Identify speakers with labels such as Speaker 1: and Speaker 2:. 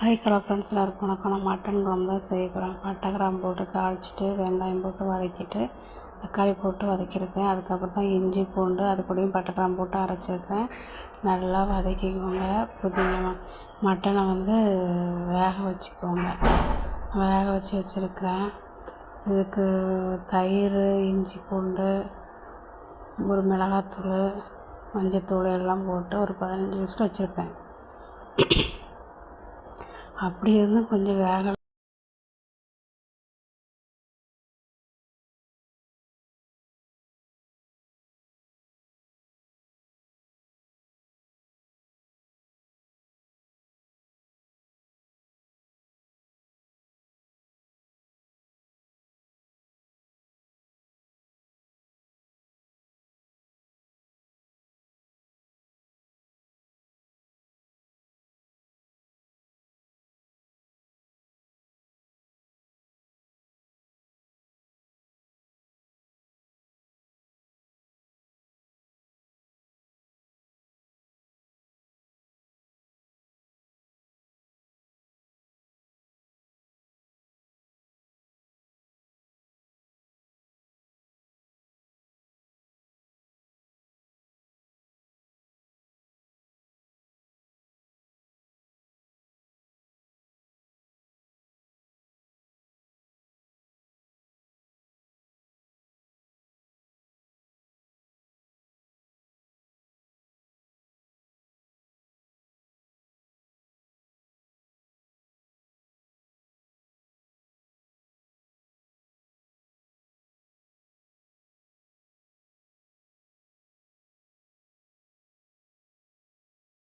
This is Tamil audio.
Speaker 1: ஹாய் கலா ஃப்ரெண்ட்ஸ் எல்லாருக்கும் வணக்கம் நான் மட்டன் குழம்பு தான் செய்ய போகிறேன் பட்டை கிராம்பு போட்டு காய்ச்சிட்டு வெங்காயம் போட்டு வதக்கிட்டு தக்காளி போட்டு வதக்கியிருக்கேன். அதுக்கப்புறம் தான் இஞ்சி பூண்டு அது கூடயும் பட்டை கிராம்பு போட்டு அரைச்சிருக்கேன். நல்லா வதக்கிக்கோங்க. புதினா மட்டனை வந்து வேக வச்சுக்கோங்க. வேக வச்சு வச்சுருக்கிறேன். இதுக்கு தயிர் இஞ்சி பூண்டு ஒரு மிளகாத்தூள் மஞ்சத்தூள் எல்லாம் போட்டு ஒரு பதினஞ்சு நிமிஷம் வச்சுருப்பேன். அப்படி இருந்தும் கொஞ்சம் வேகலை